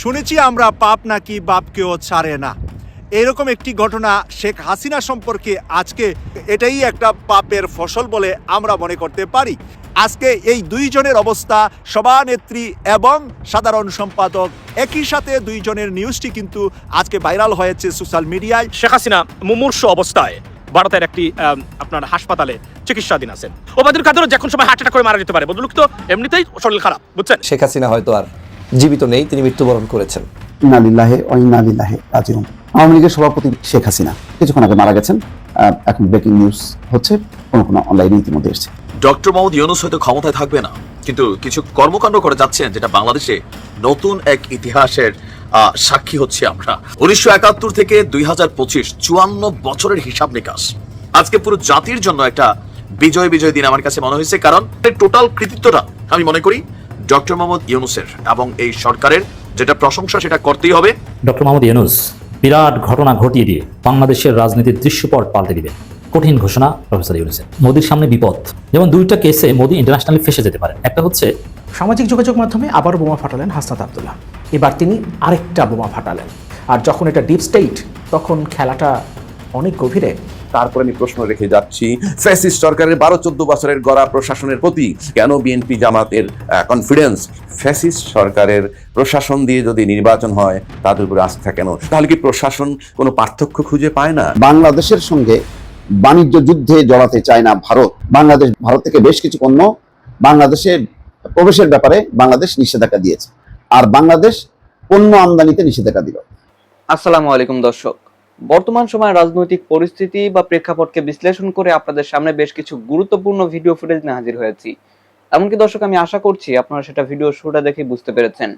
শুনেছি আমরা পাপ নাকি বাপকেও ছাড়ে না। এরকম একটি ঘটনা শেখ হাসিনা সম্পর্কে আজকে এটাই একটা পাপের ফসল বলে আমরা মনে করতে পারি। আজকে এই দুইজনের অবস্থা সভানেত্রী এবং সাধারণ সম্পাদক একই সাথে দুইজনের নিউজটি কিন্তু আজকে ভাইরাল হয়েছে সোশ্যাল মিডিয়ায়। শেখ হাসিনা মুমূর্ষ অবস্থায় ভারতের একটি আপনার হাসপাতালে চিকিৎসাধীন আছেন। ওবায়দুল কাদের যখন সময় হার্ট অ্যাটাক করে মারা যেতে পারে বদলুক তো এমনিতেই শরীর খারাপ বুঝছেন? শেখ হাসিনা হয়তো আর জীবিত নেই তিনি মৃত্যুবরণ করেছেন। ইনালিল্লাহে অইনালিল্লাহে রাজিউন। আওয়ামী লীগের সভাপতি শেখ হাসিনা কিছুক্ষণ আগে মারা গেছেন। এখন ব্রেকিং নিউজ হচ্ছে কোনো কোনো অনলাইনে ইতিমধ্যে এসেছে। ডক্টর মোহাম্মদ ইউনুস হয়তো ক্ষমতায় থাকবে না কিন্তু কিছু কর্মকাণ্ড করে যাচ্ছেন যেটা বাংলাদেশে নতুন এক ইতিহাসের সাক্ষী হচ্ছে আমরা। উনিশশো একাত্তর থেকে দুই হাজার পঁচিশ চুয়ান্ন বছরের হিসাব নিকাশ। আজকে পুরো জাতির জন্য একটা বিজয় বিজয় দিন আমার কাছে মনে হয়েছে কারণ টোটাল কৃতিত্বটা আমি মনে করি ডক্টর মোহাম্মদ ইউনুসের এবং এই সরকারের যেটা প্রশংসা সেটা করতেই হবে। ডক্টর মোহাম্মদ ইউনুস বিরাট ঘটনা ঘটিয়ে দিয়ে বাংলাদেশের রাজনীতির দৃশ্যপট পাল্টে দিবেন কঠিন ঘোষণা প্রফেসর ইউনুসের। মোদির সামনে বিপদ। যেমন দুইটা কেসে মোদি ইন্টারন্যাশনালি ফেসে যেতে পারেন। একটা হচ্ছে সামাজিক যোগাযোগ মাধ্যমে আবারও বোমা ফাটালেন হাসনাত আবদুল্লাহ। এবার তিনি আরেকটা বোমা ফাটালেন। আর যখন এটা ডিপ স্টেট তখন খেলাটা অনেক গভীরে তারপরে আমি প্রশ্ন রেখে যাচ্ছি। ফ্যাসিস্ট সরকারের বারো চোদ্দ বছরের গড়া প্রশাসনের প্রতি কেন বিএনপি জামাতের কনফিডেন্স ফ্যাসিস্ট সরকারের প্রশাসন দিয়ে যদি নির্বাচন হয় তাদের উপরে আস্থা কেন? তাহলে কি প্রশাসন কোনো পার্থক্য খুঁজে পায় না? বাংলাদেশের সঙ্গে বাণিজ্য যুদ্ধে জড়াতে চায় না ভারত। বাংলাদেশ ভারত থেকে বেশ কিছু পণ্য বাংলাদেশে প্রবেশের ব্যাপারে বাংলাদেশ নিষেধাজ্ঞা দিয়েছে। আর বাংলাদেশ পণ্য আমদানিতে নিষেধাজ্ঞা দিল। আসসালামু আলাইকুম দর্শক। বর্তমান সময়ের রাজনৈতিক পরিস্থিতি বা প্রেক্ষাপটকে বিশ্লেষণ করে আপনাদের সামনে বেশ কিছু গুরুত্বপূর্ণ ভিডিও ফুটেজ নিয়ে হাজির হয়েছি। এমনকি দর্শক, আমি আশা করছি আপনারা সেটা ভিডিও শুরুটা দেখে বুঝতে পেরেছেন।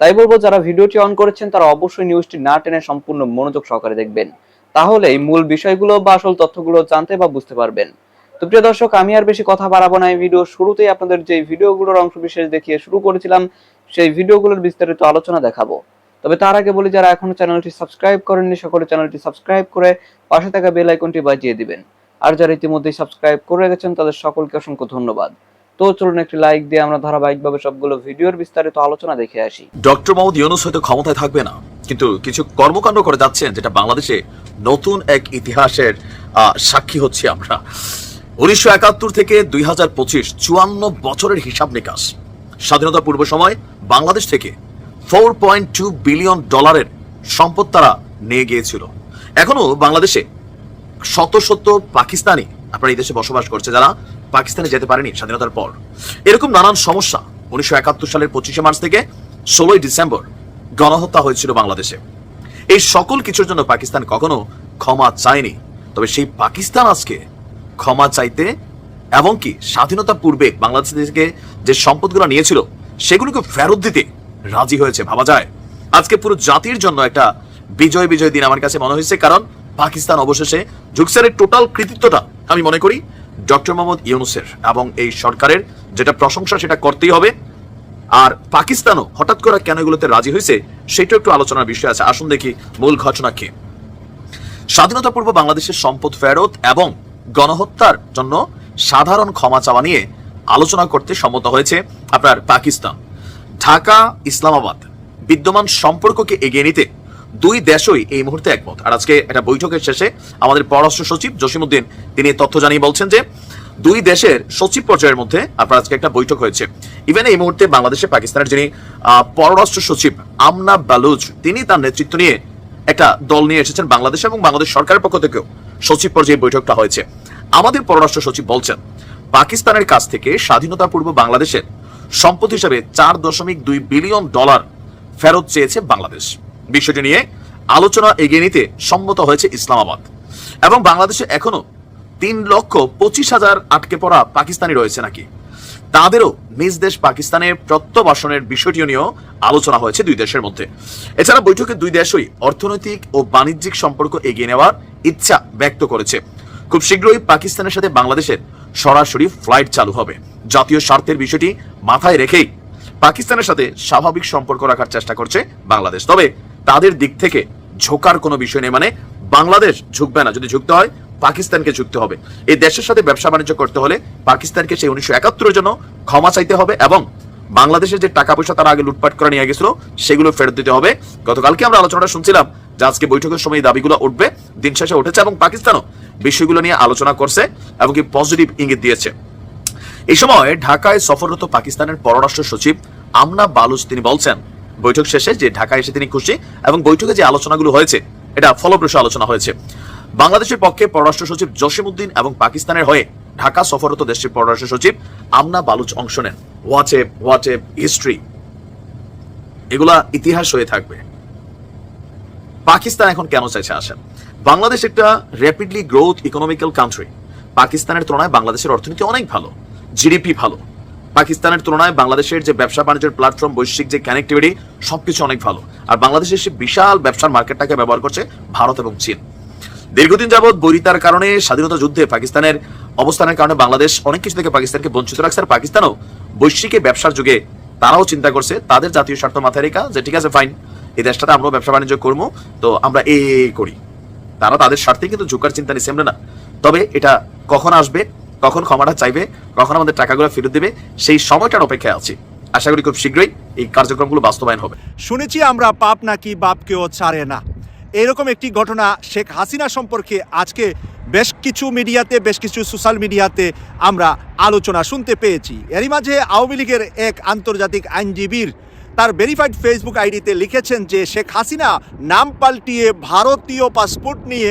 তাই বলব, যারা ভিডিওটি অন করেছেন, তারা অবশ্যই নিউজটি না টেনে সম্পূর্ণ মনোযোগ সহকারে দেখবেন। তাহলে এই মূল বিষয়গুলো বা আসল তথ্যগুলো জানতে বা বুঝতে পারবেন। তো প্রিয় দর্শক, আমি আর বেশি কথা বাড়াবো না। এই ভিডিও শুরুতেই আপনাদের যে ভিডিওগুলোর অংশ বিশেষ দেখিয়ে শুরু করেছিলাম, সেই ভিডিওগুলোর বিস্তারিত আলোচনা দেখাবো। তবে তার আগে বলি, যারা এখনও চ্যানেলটি সাবস্ক্রাইব করেননি, সকলে চ্যানেলটি সাবস্ক্রাইব করে পাশে থাকা বেল আইকনটি বাজিয়ে দিবেন। আর যারা ইতিমধ্যেই সাবস্ক্রাইব করে গেছেন তাদের সকলকে অসংখ্য ধন্যবাদ। তো চলুন একটি লাইক দিয়ে আমরা ধারাবাহিকভাবে সবগুলো ভিডিওর বিস্তারিত আলোচনা দেখে আসি। ডক্টর মোহাম্মদ ইউনুস হয়তো ক্ষমতায় থাকবে না, কিন্তু কিছু কর্মকাণ্ড করে যাচ্ছেন যেটা বাংলাদেশে নতুন এক ইতিহাসের সাক্ষী হচ্ছে আমরা। উনিশশো একাত্তর থেকে দুই হাজার পঁচিশ চুয়ান্ন বছরের হিসাব নিকাশ। স্বাধীনতা পূর্ব সময় বাংলাদেশ থেকে ফোর পয়েন্ট টু বিলিয়ন ডলারের সম্পদ তারা নিয়ে গিয়েছিল। এখনও বাংলাদেশে শত শত পাকিস্তানি আপনারা এই দেশে বসবাস করছে, যারা পাকিস্তানে যেতে পারেনি স্বাধীনতার পর। এরকম নানান সমস্যা উনিশশো একাত্তর সালের পঁচিশে মার্চ থেকে ষোলোই ডিসেম্বর গণহত্যা হয়েছিল বাংলাদেশে। এই সকল কিছুর জন্য পাকিস্তান কখনো ক্ষমা চায়নি। তবে সেই পাকিস্তান আজকে ক্ষমা চাইতে এবং কি স্বাধীনতা পূর্বে বাংলাদেশ থেকে যে সম্পদগুলো নিয়েছিল, সেগুলোকে ফেরত দিতে রাজি হয়েছে, ভাবা যায়। আজকে পুরো জাতির জন্য একটা বিজয় বিজয় দিন আমার কাছে মনে হয়েছে, কারণ পাকিস্তান অবশেষে জুকসারের টোটাল কৃতিত্বটা আমি মনে করি ডক্টর মোহাম্মদ ইউনুসের এবং এই সরকারের যেটা প্রশংসা সেটা করতেই হবে। আর পাকিস্তানও হঠাৎ করে কেন এগুলোতে রাজি হয়েছে সেটা একটু আলোচনার বিষয় আছে। আসুন দেখি মূল ঘটনা কি। স্বাধীনতা পূর্ব বাংলাদেশের সম্পদ ফেরত এবং গণহত্যার জন্য সাধারণ ক্ষমা চাওয়া নিয়ে আলোচনা করতে সম্মত হয়েছে আপনার পাকিস্তান। ঢাকা, ইসলামাবাদ। বিদ্যমান সম্পর্ককে এগিয়ে নিতে দুই দেশই এই মুহূর্তে একমত। আর আজকে একটা বৈঠকের শেষে আমাদের পররাষ্ট্র সচিব জসিমউদ্দিন, তিনি তথ্য জানিয়ে বলছেন যে দুই দেশের সচিব পর্যায়ের মধ্যে আপনার আজকে একটা বৈঠক হয়েছে। ইভেন এই মুহূর্তে বাংলাদেশে পাকিস্তানের যিনি পররাষ্ট্র সচিব আমনা বালুচ, তিনি তার নেতৃত্ব নিয়ে একটা দল নিয়ে এসেছেন বাংলাদেশ এবং বাংলাদেশ সরকারের পক্ষ থেকেও সচিব পর্যায়ে বৈঠকটা হয়েছে। আমাদের পররাষ্ট্র সচিব বলছেন, পাকিস্তানের কাছ থেকে স্বাধীনতা পূর্ব বাংলাদেশের সম্পদ হিসাবে চার দশমিক দুই বিলিয়ন ডলার ফেরত চেয়েছে বাংলাদেশ। বিষয়টি নিয়ে আলোচনা এগিয়ে নিতে সম্মত হয়েছে ইসলামাবাদ। এবং বাংলাদেশে এখনও তিন লক্ষ পঁচিশ হাজার আটকে পড়া পাকিস্তানি রয়েছে নাকি? তাদেরও নিজ দেশ পাকিস্তানের প্রত্যাবাসনের বিষয়টি নিয়েও আলোচনা হয়েছে দুই দেশের মধ্যে। এছাড়া বৈঠকে দুই দেশই অর্থনৈতিক ও বাণিজ্যিক সম্পর্ক এগিয়ে নেওয়ার ইচ্ছা ব্যক্ত করেছে। খুব শীঘ্রই পাকিস্তানের সাথে বাংলাদেশের সরাসরি ফ্লাইট চালু হবে। জাতীয় স্বার্থের বিষয়টি মাথায় রেখেই পাকিস্তানের সাথে স্বাভাবিক সম্পর্ক রাখার চেষ্টা করছে বাংলাদেশ। তবে তাদের দিক থেকে ঝোকার কোনো বিষয় নেই মানে বাংলাদেশ ঝুঁকবে না। যদি ঝুঁকতে হয়, পাকিস্তানকে ঝুঁকতে হবে। এই দেশের সাথে ব্যবসা বাণিজ্য করতে হলে পাকিস্তানকে সেই উনিশশো একাত্তরের জন্য ক্ষমা চাইতে হবে এবং বাংলাদেশের যে টাকা পয়সা তারা আগে লুটপাট করে নিয়ে গেছিল, সেগুলো ফেরত দিতে হবে। গতকালকে আমরা আলোচনাটা শুনছিলাম যে আজকে বৈঠকের সময় দাবিগুলো উঠবে। দিন শেষে উঠেছে এবং পাকিস্তানও বিষয়গুলো নিয়ে আলোচনা করছে এবং কি পজিটিভ ইঙ্গিত দিয়েছে। এই সময় ঢাকায় সফররত পাকিস্তানের পররাষ্ট্র সচিব আমনা বালুচ তিনি বলছেন, বৈঠক শেষে যে ঢাকায় এসে তিনি খুশি এবং বৈঠকে যে আলোচনাগুলো হয়েছে, এটা ফলপ্রসূ আলোচনা হয়েছে। বাংলাদেশের পক্ষে পররাষ্ট্র সচিব জসিম উদ্দিন এবং পাকিস্তানের হয়ে ঢাকা সফররত দেশটির পররাষ্ট্র সচিব আমনা বালুচ অংশ নেন। What a what a history এগুলা ইতিহাস হয়ে থাকবে। পাকিস্তান এখন কেন চাইছে আসেন? বাংলাদেশ একটা র্যাপিডলি গ্রোথ ইকোনমিক্যাল কান্ট্রি পাকিস্তানের তুলনায় বাংলাদেশের অর্থনীতি অনেক ভালো জিডিপি ভালো। পাকিস্তানের তুলনায় বাংলাদেশের যে ব্যবসা বাণিজ্যের প্ল্যাটফর্ম বৈশ্বিক যে কানেক্টিভিটি সবকিছু অনেক ভালো। আর বাংলাদেশের সে বিশাল ব্যবসার মার্কেটটাকে ব্যবহার করছে ভারত এবং চীন। দীর্ঘদিন যাবৎ বৈরিতার কারণে স্বাধীনতা যুদ্ধে পাকিস্তানের অবস্থানের কারণে বাংলাদেশ অনেক কিছু থেকে পাকিস্তানকে বঞ্চিত রাখছে। আর পাকিস্তানও বৈশ্বিক ব্যবসার যুগে তারাও চিন্তা করছে, তাদের জাতীয় স্বার্থ মাথায় রেখা যে, ঠিক আছে ফাইন এই দেশটাতে আমরাও ব্যবসা বাণিজ্য করব, তো আমরা এই করি। তারা তাদের স্বার্থে কিন্তু ঝুঁকার চিন্তা নিচ্ছে আমরা না। তবে এটা কখন আসবে, কখন ক্ষমাটা চাইবে, কখন আমাদের টাকাগুলো ফেরত দেবে, সেই সময়টার অপেক্ষায় আছি। আশা করি খুব শীঘ্রই এই কার্যক্রমগুলো বাস্তবায়ন হবে। শুনেছি আমরা পাপ নাকি বাপকেও ছাড়ে না। এরকম একটি ঘটনা শেখ হাসিনা সম্পর্কে আজকে বেশ কিছু মিডিয়াতে, বেশ কিছু সোশ্যাল মিডিয়াতে আমরা আলোচনা শুনতে পেয়েছি। এরই মাঝে আওয়ামী লীগের এক আন্তর্জাতিক আইনজীবীর তার ভেরিফাইড ফেসবুক আইডিতে লিখেছেন যে শেখ হাসিনা নাম পাল্টিয়ে ভারতীয় পাসপোর্ট নিয়ে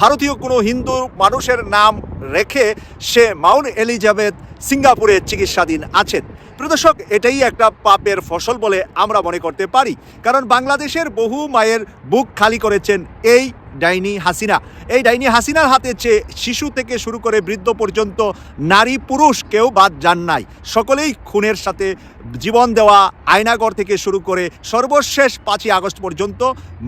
ভারতীয় কোনো হিন্দু মানুষের নাম রেখে সে মাউন্ট এলিজাবেথ সিঙ্গাপুরে চিকিৎসাধীন আছেন। প্রদর্শক এটাই একটা পাপের ফসল বলে আমরা মনে করতে পারি। কারণ বাংলাদেশের বহু মায়ের বুক খালি করেছেন এই ডাইনি হাসিনা। এই ডাইনি হাসিনার হাতে চেয়ে শিশু থেকে শুরু করে বৃদ্ধ পর্যন্ত নারী পুরুষ কেউ বাদ যান নাই। সকলেই খুনের সাথে জীবন দেওয়া আয়নাগর থেকে শুরু করে সর্বশেষ পাঁচই আগস্ট পর্যন্ত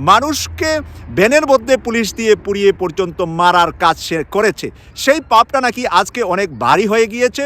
মানুষকে ভ্যানের মধ্যে পুলিশ দিয়ে পুড়িয়ে পর্যন্ত মারার কাজ সে করেছে। সেই পাপটা নাকি আজকে অনেক ভারী হয়ে গিয়েছে।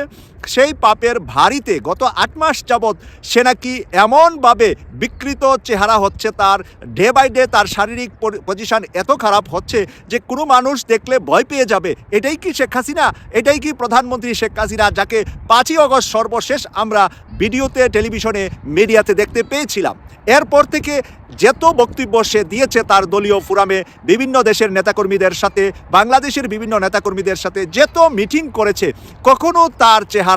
সেই পাপের ভারিতে গত আট মাস যাবৎ সে নাকি এমনভাবে বিকৃত চেহারা হচ্ছে, তার ডে বাই ডে তার শারীরিক পজিশন এত খারাপ হচ্ছে যে কোনো মানুষ দেখলে ভয় পেয়ে যাবে। এটাই কি শেখ হাসিনা? এটাই কি প্রধানমন্ত্রী শেখ হাসিনা, যাকে পাঁচই অগস্ট সর্বশেষ আমরা ভিডিওতে, টেলিভিশনে, মিডিয়াতে দেখতে পেয়েছিলাম? এরপর থেকে যেত বক্তব্য সে দিয়েছে তার দলীয় ফোরামে, বিভিন্ন দেশের নেতাকর্মীদের সাথে, বাংলাদেশের বিভিন্ন নেতাকর্মীদের সাথে, যেত মিটিং করেছে, কখনো তার চেহারা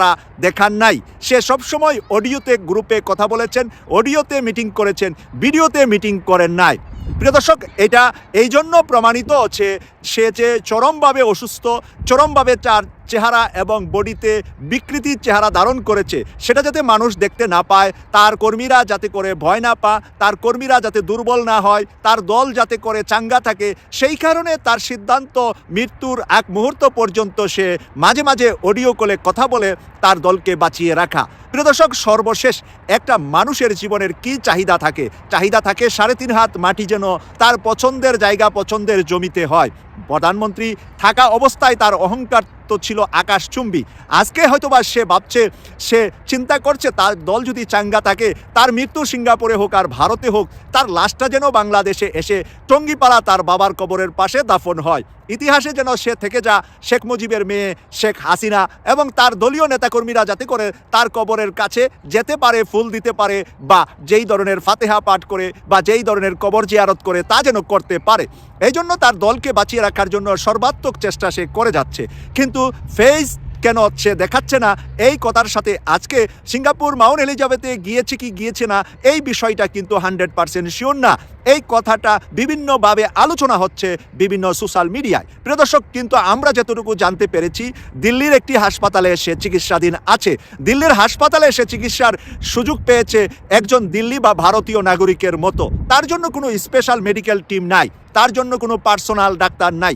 দেখান নাই। সে সবসময় অডিওতে গ্রুপে কথা বলেছেন, অডিওতে মিটিং করেছেন, ভিডিওতে মিটিং করেন নাই। প্রিয় দর্শক, এটা এই জন্য প্রমাণিত হচ্ছে, সে যে চরমভাবে অসুস্থ, চরমভাবে তার চেহারা এবং বডিতে বিকৃতির চেহারা ধারণ করেছে। সেটা যাতে মানুষ দেখতে না পায়, তার কর্মীরা যাতে করে ভয় না পা, তার কর্মীরা যাতে দুর্বল না হয়, তার দল যাতে করে চাঙ্গা থাকে, সেই কারণে তার সিদ্ধান্ত মৃত্যুর এক মুহূর্ত পর্যন্ত সে মাঝে মাঝে অডিও কলে কথা বলে তার দলকে বাঁচিয়ে রাখা। প্রিয় দর্শক, সর্বশেষ একটা মানুষের জীবনের কি চাহিদা থাকে? চাহিদা থাকে সাড়ে তিন হাত মাটি যেন তার পছন্দের জায়গা, পছন্দের জমিতে হয়। প্রধানমন্ত্রী থাকা অবস্থায় তার অহংকার তো ছিল আকাশচুম্বী। আজকে হয়তোবা সে ভাবছে, সে চিন্তা করছে, তার দল যদি চাঙ্গা থাকে, তার মৃত্যু সিঙ্গাপুরে হোক আর ভারতে হোক, তার লাশটা যেন বাংলাদেশে এসে টঙ্গিপাড়া তার বাবার কবরের পাশে দাফন হয়। ইতিহাসে যেন সে থেকে যা শেখ মুজিবের মেয়ে শেখ হাসিনা এবং তার দলীয় নেতাকর্মীরা যাতে করে তার কবরের কাছে যেতে পারে, ফুল দিতে পারে বা যেই ধরনের ফাতেহা পাঠ করে বা যেই ধরনের কবর জিয়ারত করে তা যেন করতে পারে। এই জন্য তার দলকে বাঁচিয়ে রাখার জন্য সর্বাত্মক চেষ্টা সে করে যাচ্ছে। কিন্তু ফেস কেন সে দেখাচ্ছে না? এই কথার সাথে আজকে সিঙ্গাপুর মাউন্ট এলিজাবেথে গিয়েছে কি গিয়েছে না, এই বিষয়টা কিন্তু হান্ড্রেড পার্সেন্ট শিওর না। এই কথাটা বিভিন্নভাবে আলোচনা হচ্ছে বিভিন্ন সোশ্যাল মিডিয়ায়। প্রিয় দর্শক, কিন্তু আমরা যতটুকু জানতে পেরেছি, দিল্লির একটি হাসপাতালে সে চিকিৎসাধীন আছে। দিল্লির হাসপাতালে সে চিকিৎসার সুযোগ পেয়েছে একজন দিল্লি বা ভারতীয় নাগরিকের মতো। তার জন্য কোনো স্পেশাল মেডিকেল টিম নাই। তার জন্য কোনো পার্সোনাল ডাক্তার নাই।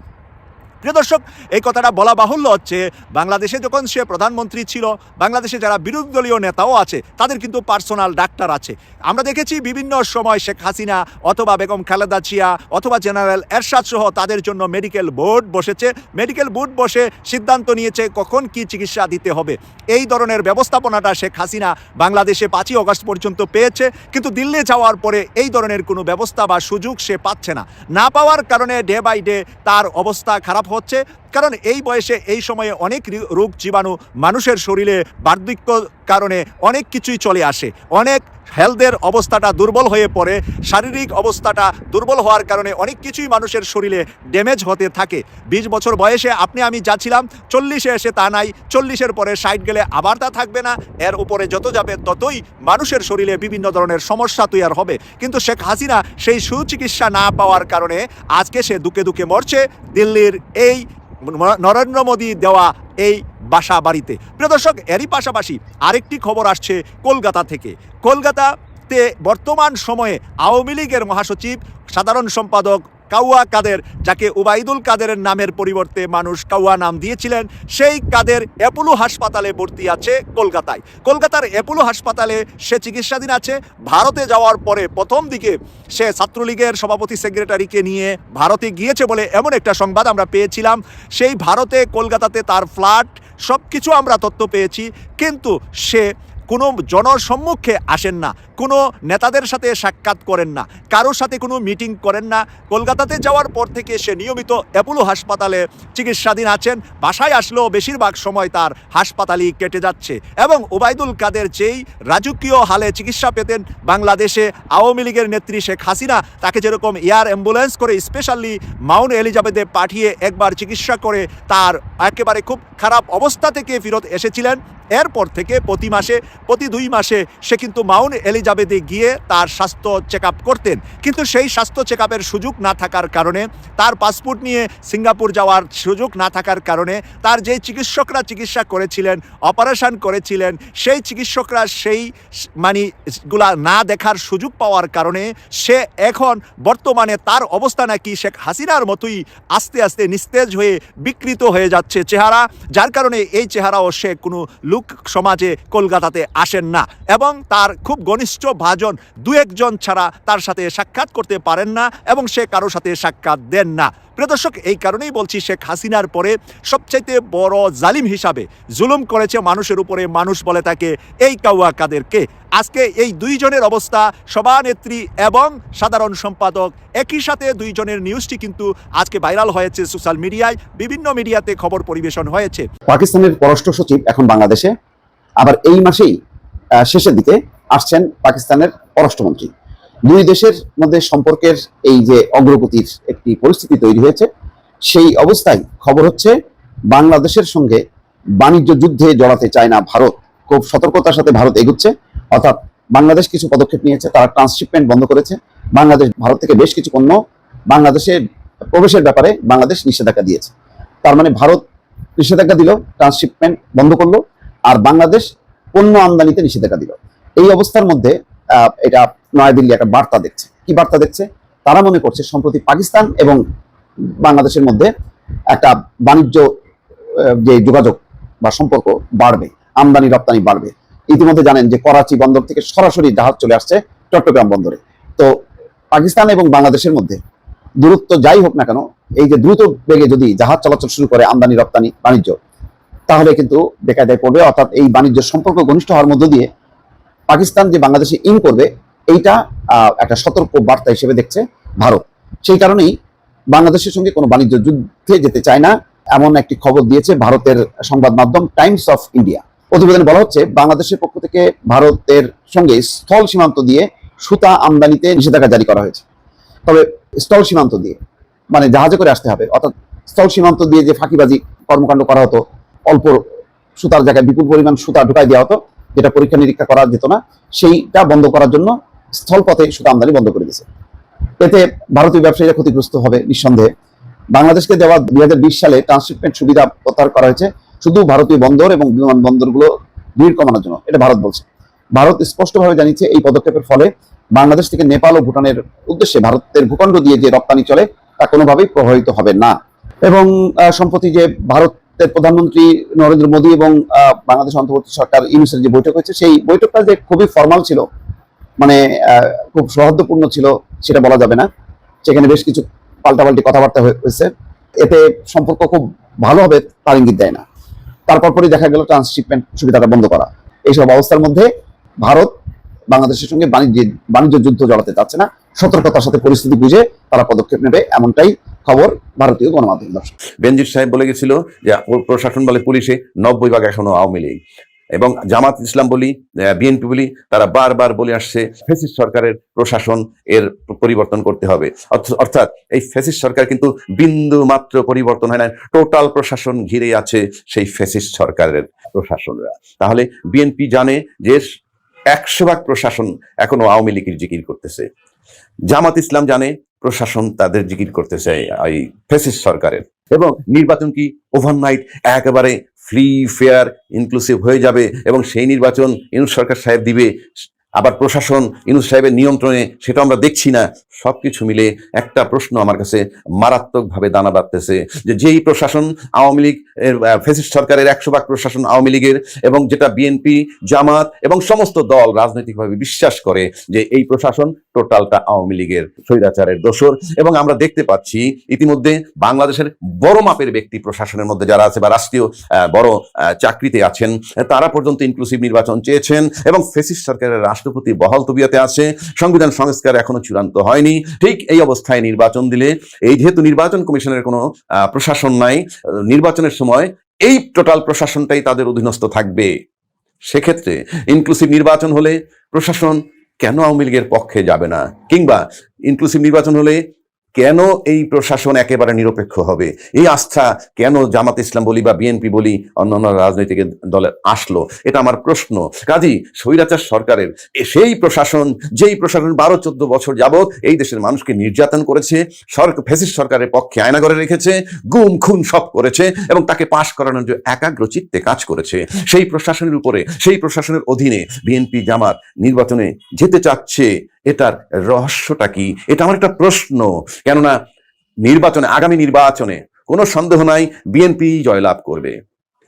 প্রিয় দর্শক, এই কথাটা বলা বাহুল্য হচ্ছে, বাংলাদেশে যখন সে প্রধানমন্ত্রী ছিল, বাংলাদেশে যারা বিরোধী দলীয় নেতাও আছে, তাদের কিন্তু পার্সোনাল ডাক্তার আছে। আমরা দেখেছি বিভিন্ন সময় শেখ হাসিনা অথবা বেগম খালেদা জিয়া অথবা জেনারেল এরশাদ সহ তাদের জন্য মেডিকেল বোর্ড বসেছে। মেডিকেল বোর্ড বসে সিদ্ধান্ত নিয়েছে কখন কি চিকিৎসা দিতে হবে। এই ধরনের ব্যবস্থাপনাটা শেখ হাসিনা বাংলাদেশে পাঁচই অগস্ট পর্যন্ত পেয়েছে, কিন্তু দিল্লি যাওয়ার পরে এই ধরনের কোনো ব্যবস্থা বা সুযোগ সে পাচ্ছে না। না পাওয়ার কারণে ডে বাই ডে তার অবস্থা খারাপ হচ্ছে, কারণ এই বয়সে, এই সময়ে অনেক রোগ জীবাণু মানুষের শরীরে বার্ধক্য কারণে অনেক কিছুই চলে আসে। অনেক হেলথের অবস্থাটা দুর্বল হয়ে পড়ে, শারীরিক অবস্থাটা দুর্বল হওয়ার কারণে অনেক কিছুই মানুষের শরীরে ড্যামেজ হতে থাকে। বিশ বছর বয়সে আপনি আমি যাচ্ছিলাম, চল্লিশে এসে তা নাই, চল্লিশের পরে ষাট গেলে আবার তা থাকবে না, এর উপরে যত যাবে ততই মানুষের শরীরে বিভিন্ন ধরনের সমস্যা তৈরি হবে। কিন্তু শেখ হাসিনা সেই সুচিকিৎসা না পাওয়ার কারণে আজকে সে দুকে দুকে মরছে, দিল্লির এই নরেন্দ্র মোদী দেওয়া এই বাসা বাড়িতে প্রিয় দর্শক, এরই পাশাপাশি আরেকটি খবর আসছে কলকাতা থেকে। কলকাতাতে বর্তমান সময়ে আওয়ামী লীগের মহাসচিব, সাধারণ সম্পাদক কাউয়া কাদের, যাকে উবাইদুল কাদেরের নামের পরিবর্তে মানুষ কাউয়া নাম দিয়েছিলেন, সেই কাদের অ্যাপোলো হাসপাতালে ভর্তি আছে কলকাতায়। কলকাতার অ্যাপোলো হাসপাতালে সে চিকিৎসাধীন আছে। ভারতে যাওয়ার পরে প্রথম দিকে সে ছাত্রলীগের সভাপতি সেক্রেটারিকে নিয়ে ভারতে গিয়েছে বলে এমন একটা সংবাদ আমরা পেয়েছিলাম। সেই ভারতে কলকাতাতে তার ফ্ল্যাট সব কিছু আমরা তথ্য পেয়েছি কিন্তু সে কোনো জনসম্মুখে আসেন না, কোনো নেতাদের সাথে সাক্ষাৎ করেন না, কারোর সাথে কোনো মিটিং করেন না। কলকাতাতে যাওয়ার পর থেকে সে নিয়মিত অ্যাপোলো হাসপাতালে চিকিৎসাধীন আছেন। বাসায় আসলেও বেশিরভাগ সময় তার হাসপাতালই কেটে যাচ্ছে এবং ওবায়দুল কাদের যেই রাজকীয় হালে চিকিৎসা পেতেন বাংলাদেশে, আওয়ামী লীগের নেত্রী শেখ হাসিনা তাকে যেরকম এয়ার অ্যাম্বুলেন্স করে স্পেশালি মাউন্ট এলিজাবেথে পাঠিয়ে একবার চিকিৎসা করে তার একেবারে খুব খারাপ অবস্থা থেকে ফেরত এসেছিলেন। এরপর থেকে প্রতি মাসে প্রতি দুই মাসে সে কিন্তু মাউন্ট এলিজাবেথে গিয়ে তার স্বাস্থ্য চেক করতেন। কিন্তু সেই স্বাস্থ্য চেক সুযোগ না থাকার কারণে, তার পাসপোর্ট নিয়ে সিঙ্গাপুর যাওয়ার সুযোগ না থাকার কারণে, তার যেই চিকিৎসকরা চিকিৎসা করেছিলেন, অপারেশন করেছিলেন, সেই চিকিৎসকরা সেই মানে গুলা না দেখার সুযোগ পাওয়ার কারণে সে এখন বর্তমানে তার অবস্থা নাকি শেখ হাসিনার মতোই আস্তে আস্তে নিস্তেজ হয়ে বিকৃত হয়ে যাচ্ছে চেহারা। যার কারণে এই চেহারাও সে কোনো লুক সমাজে কলকাতাতে আসেন না এবং তার খুব ঘনিষ্ঠ ভাজন দু একজন ছাড়া তার সাথে সাক্ষাৎ করতে পারেন না এবং সে কারও সাথে সাক্ষাৎ দেন না। প্রিয় দর্শক, এই কারণেই বলছি শেখ হাসিনার পরে সবচাইতে বড় জালিম হিসাবে জুলুম করেছে মানুষের উপরে মানুষ বলে তাকে এই কাউয়া কাদেরকে আজকে এই দুইজনের অবস্থা, সভানেত্রী এবং সাধারণ সম্পাদক একই সাথে দুইজনের নিউজটি কিন্তু আজকে ভাইরাল হয়েছে সোশ্যাল মিডিয়ায়, বিভিন্ন মিডিয়াতে খবর পরিবেশন হয়েছে। পাকিস্তানের পররাষ্ট্র সচিব এখন বাংলাদেশে। আবার এই মাসেই শেষের দিকে আসছেন পাকিস্তানের পররাষ্ট্রমন্ত্রী। দুই দেশের মধ্যে সম্পর্কের এই যে অগ্রগতির একটি পরিস্থিতি তৈরি হয়েছে, সেই অবস্থায় খবর হচ্ছে বাংলাদেশের সঙ্গে বাণিজ্য যুদ্ধে জড়াতে চায় না ভারত। খুব সতর্কতার সাথে ভারত এগুচ্ছে, অর্থাৎ বাংলাদেশ কিছু পদক্ষেপ নিয়েছে, তারা ট্রান্সশিপমেন্ট বন্ধ করেছে। বাংলাদেশ, ভারত থেকে বেশ কিছু পণ্য বাংলাদেশে প্রবেশের ব্যাপারে বাংলাদেশ নিষেধাজ্ঞা দিয়েছে। তার মানে ভারত নিষেধাজ্ঞা দিল, ট্রান্সশিপমেন্ট বন্ধ করল আর বাংলাদেশ পণ্য আমদানিতে নিষেধাজ্ঞা দিল। এই অবস্থার মধ্যে এটা নয়াদিল্লি একটা বার্তা দেখছে কি বার্তা দেখছে তারা মনে করছে সম্প্রতি পাকিস্তান এবং বাংলাদেশের মধ্যে একটা বাণিজ্য যে যোগাযোগ বা সম্পর্ক বাড়বে, আমদানি রপ্তানি বাড়বে। ইতিমধ্যে জানেন যে করাচি বন্দর থেকে সরাসরি জাহাজ চলে আসছে চট্টগ্রাম বন্দরে। তো পাকিস্তান এবং বাংলাদেশের মধ্যে দূরত্ব যাই হোক না কেন, এই যে দ্রুত বেগে যদি জাহাজ চলাচল শুরু করে আমদানি, রপ্তানি, বাণিজ্য তাহলে কিন্তু বেকায়দায় পড়বে, অর্থাৎ এই বাণিজ্য সম্পর্ক ঘনিষ্ঠ হওয়ার মধ্য দিয়ে পাকিস্তান যে বাংলাদেশে ইন করবে, এইটা একটা সতর্ক বার্তা হিসেবে দেখছে ভারত। সেই কারণেই বাংলাদেশের সঙ্গে কোনো বাণিজ্য যুদ্ধে যেতে চায় না, এমন একটি খবর দিয়েছে ভারতের সংবাদ মাধ্যম টাইমস অফ ইন্ডিয়া। প্রতিবেদনে বলা হচ্ছে, বাংলাদেশের পক্ষ থেকে ভারতের সঙ্গে স্থল সীমান্ত দিয়ে সুতা আমদানিতে নিষেধাজ্ঞা জারি করা হয়েছে। তবে স্থল সীমান্ত দিয়ে মানে জাহাজে করে আসতে হবে, অর্থাৎ স্থল সীমান্ত দিয়ে যে ফাঁকিবাজি কর্মকাণ্ড করা হতো অল্প সুতার জায়গায় বিপুল পরিমাণ সুতা ঢুকাই দেওয়া হতো, যেটা পরীক্ষা নিরীক্ষা করা যেত না, সেইটা বন্ধ করার জন্য স্থলপথে সুতা আমদানি বন্ধ করে দিয়েছে। এতে ভারতীয় ব্যবসায়ীরা ক্ষতিগ্রস্ত হবে নিঃসন্দেহে। বাংলাদেশকে দেওয়া দুই সালে ট্রান্সশিপমেন্ট সুবিধা প্রত্যাহার করা হয়েছে শুধু ভারতীয় বন্দর এবং বিমানবন্দরগুলো ভিড় কমানোর জন্য, এটা ভারত বলছে। ভারত স্পষ্টভাবে জানিয়েছে এই পদক্ষেপের ফলে বাংলাদেশ থেকে নেপাল ও ভুটানের উদ্দেশ্যে ভারতের ভূখণ্ড দিয়ে যে রপ্তানি চলে, তা কোনোভাবেই প্রভাবিত হবে না। এবং সম্প্রতি যে ভারতের প্রধানমন্ত্রী নরেন্দ্র মোদী এবং বাংলাদেশ অন্তর্বর্তী সরকার ইউনিসের যে বৈঠক হয়েছে, সেই বৈঠকটা যে খুবই ফর্মাল ছিল মানে খুব সৌহার্দ্যপূর্ণ ছিল, সেটা বলা যাবে না। সেখানে বেশ কিছু পাল্টাপাল্টি কথাবার্তা হয়েছে। এতে সম্পর্ক খুব ভালো হবে, তার ইঙ্গিত দেয় না। তারপর পরই দেখা গেল ট্রান্সশিপমেন্ট সুবিধাটা বন্ধ করা। এইসব অবস্থার মধ্যে ভারত বাংলাদেশের সঙ্গে বাণিজ্য বাণিজ্য যুদ্ধ জড়াতে চাচ্ছে না। সতর্কতার সাথে পরিস্থিতি বুঝে তারা পদক্ষেপ নেবে, এমনটাই খবর ভারতীয় গণমাধ্যম দর্শক। সাহেব বলে গেছিল যে, প্রশাসন বলে পুলিশে নব্বই ভাগ এখনও আওয়ামী লীগ। এবং জামাত ইসলাম বলি বিএনপি বলি, তারা বারবার বলে আসছে ফেসিস সরকারের প্রশাসন এর পরিবর্তন করতে হবে। অর্থ- অর্থাৎ এই ফেসিস সরকার কিন্তু বিন্দু মাত্র পরিবর্তন হয় না টোটাল প্রশাসন ঘিরে আছে সেই ফেসিস সরকারের প্রশাসনরা। তাহলে বিএনপি জানে যে একশো ভাগ প্রশাসন এখনও আওয়ামী লীগের জিকির করতেছে। জামাত ইসলাম জানে প্রশাসন তাদের জিকির করতেছে এই ফেসিস সরকারের। এবং নির্বাচন কি ওভারনাইট একেবারে ফ্রি ফেয়ার ইনক্লুসিভ হয়ে যাবে এবং সেই নির্বাচন ইনু সরকার সাহেব দিবে আবার প্রশাসন ইনুস সাহেবের নিয়ন্ত্রণে সেটা আমরা দেখছি না। সবকিছু মিলে একটা প্রশ্ন আমার কাছে মারাত্মকভাবে দানা বাঁধতেছে যে যেই প্রশাসন আওয়ামী লীগ ফেসিস্ট সরকারের একশো ভাগ প্রশাসন আওয়ামী লীগের এবং যেটা বিএনপি জামাত এবং সমস্ত দল রাজনৈতিকভাবে বিশ্বাস করে যে এই প্রশাসন টোটালটা আওয়ামী লীগের স্বৈরাচারের দোষর এবং আমরা দেখতে পাচ্ছি ইতিমধ্যে বাংলাদেশের বড় মাপের ব্যক্তি প্রশাসনের মধ্যে যারা আছে বা রাষ্ট্রীয় বড় চাকরিতে আছেন, তারা পর্যন্ত ইনক্লুসিভ নির্বাচন চেয়েছেন এবং ফেসিস্ট সরকারের রাষ্ট্রপতি বহাল তবিয়াতে আছে। সংবিধান সংস্কার এখনও চূড়ান্ত হয়নি। ঠিক এই অবস্থায় নির্বাচন দিলে এই যেহেতু নির্বাচন কমিশনের কোনো প্রশাসন নাই, নির্বাচনের সময় এই টোটাল প্রশাসনটাই তাদের অধীনস্থ থাকবে। সেক্ষেত্রে ইনক্লুসিভ নির্বাচন হলে প্রশাসন কেন আওয়ামী লীগের পক্ষে যাবে না? কিংবা ইনক্লুসিভ নির্বাচন হলে কেন এই প্রশাসন একেবারে নিরপেক্ষ হবে? এই আস্থা কেন জামাত ইসলাম বলি বা বিএনপি বলি অন্যান্য রাজনৈতিক দলের আসলো? এটা আমার প্রশ্ন। কাজী স্বৈরাচার সরকারের সেই প্রশাসন, যেই প্রশাসন বারো চোদ্দ বছর যাবৎ এই দেশের মানুষকে নির্যাতন করেছে সরকার ফেসিস সরকারের পক্ষে আয়না করে রেখেছে, গুম, খুন সব করেছে এবং তাকে পাশ করানোর জন্য একাগ্র চিত্তে কাজ করেছে, সেই প্রশাসনের উপরে, সেই প্রশাসনের অধীনে বিএনপি জামাত নির্বাচনে যেতে চাচ্ছে এটার রহস্যটা কি? এটা আমার একটা প্রশ্ন। কেননা নির্বাচনে, আগামী নির্বাচনে কোনো সন্দেহ নাই বিএনপি জয়লাভ করবে।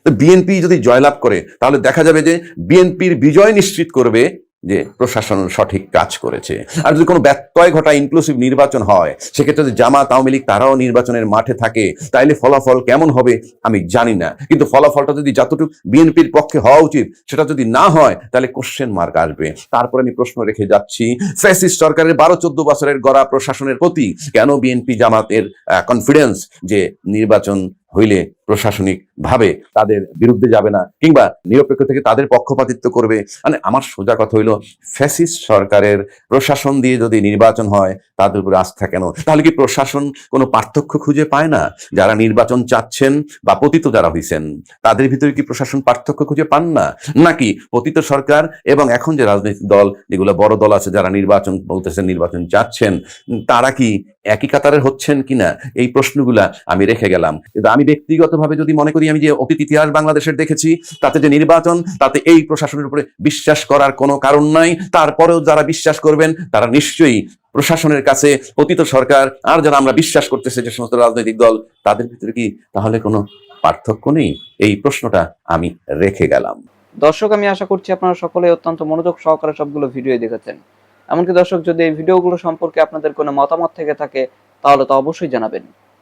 বিএনপি যদি জয়লাভ করে, তাহলে দেখা যাবে যে বিএনপির বিজয় নিশ্চিত করবে যে প্রশাসন সঠিক কাজ করেছে। আর যদি কোনো ব্যত্যয় ঘটা ইনক্লুসিভ নির্বাচন হয়, সেক্ষেত্রে যদি জামাত, আওয়ামী লীগ তারাও নির্বাচনের মাঠে থাকে, তাইলে ফলাফল কেমন হবে আমি জানি না। কিন্তু ফলাফলটা যদি যতটুকু বিএনপির পক্ষে হওয়া উচিত, সেটা যদি না হয়, তাহলে কোশ্চেন মার্ক আসবে। তারপরে আমি প্রশ্ন রেখে যাচ্ছি, ফ্যাসিস্ট সরকারের বারো চোদ্দ বছরের গড়া প্রশাসনের প্রতি কেন বিএনপি জামাতের কনফিডেন্স যে নির্বাচন হইলে প্রশাসনিক ভাবে তাদের বিরুদ্ধে যাবে না, কিংবা নিরপেক্ষ থেকে তাদের পক্ষপাতিত্ব করবে। মানে আমার সোজা কথা হইল, ফ্যাসিস্ট সরকারের প্রশাসন দিয়ে যদি নির্বাচন হয়, তাদের উপরে আস্থা কেন? তাহলে কি প্রশাসন কোনো পার্থক্য খুঁজে পায় না? যারা নির্বাচন চাচ্ছেন বা পতিত যারা হইছেন, তাদের ভিতরে কি প্রশাসন পার্থক্য খুঁজে পান না? নাকি পতিত সরকার এবং এখন যে রাজনৈতিক দল, যেগুলো বড় দল আছে, যারা নির্বাচন বলতেছেন, নির্বাচন চাচ্ছেন, তারা কি একই কাতারের হচ্ছেন কিনা? এই প্রশ্নগুলা আমি রেখে গেলাম। কিন্তু আমি ব্যক্তিগতভাবে যদি মনে করি আমি যে অতীত ইতিহাস বাংলাদেশের দেখেছি, তাতে যে নির্বাচন, তাতে এই প্রশাসনের উপরে বিশ্বাস করার কোনো কারণ নাই। তারপরেও যারা বিশ্বাস করবেন, তারা নিশ্চয়ই প্রশাসনের কাছে পতিত সরকার, আর যারা আমরা বিশ্বাস করতেছে যে সমস্ত রাজনৈতিক দল, তাদের ভিতরে কি তাহলে কোনো পার্থক্য নেই? এই প্রশ্নটা আমি রেখে গেলাম। দর্শক, আমি আশা করছি আপনারা সকলে অত্যন্ত মনোযোগ সহকারে সবগুলো ভিডিও দেখেছেন। এমনকি দর্শক, যদি এই ভিডিওগুলো সম্পর্কে আপনাদের কোনো মতামত থেকে থাকে, তাহলে তো অবশ্যই জানাবেন।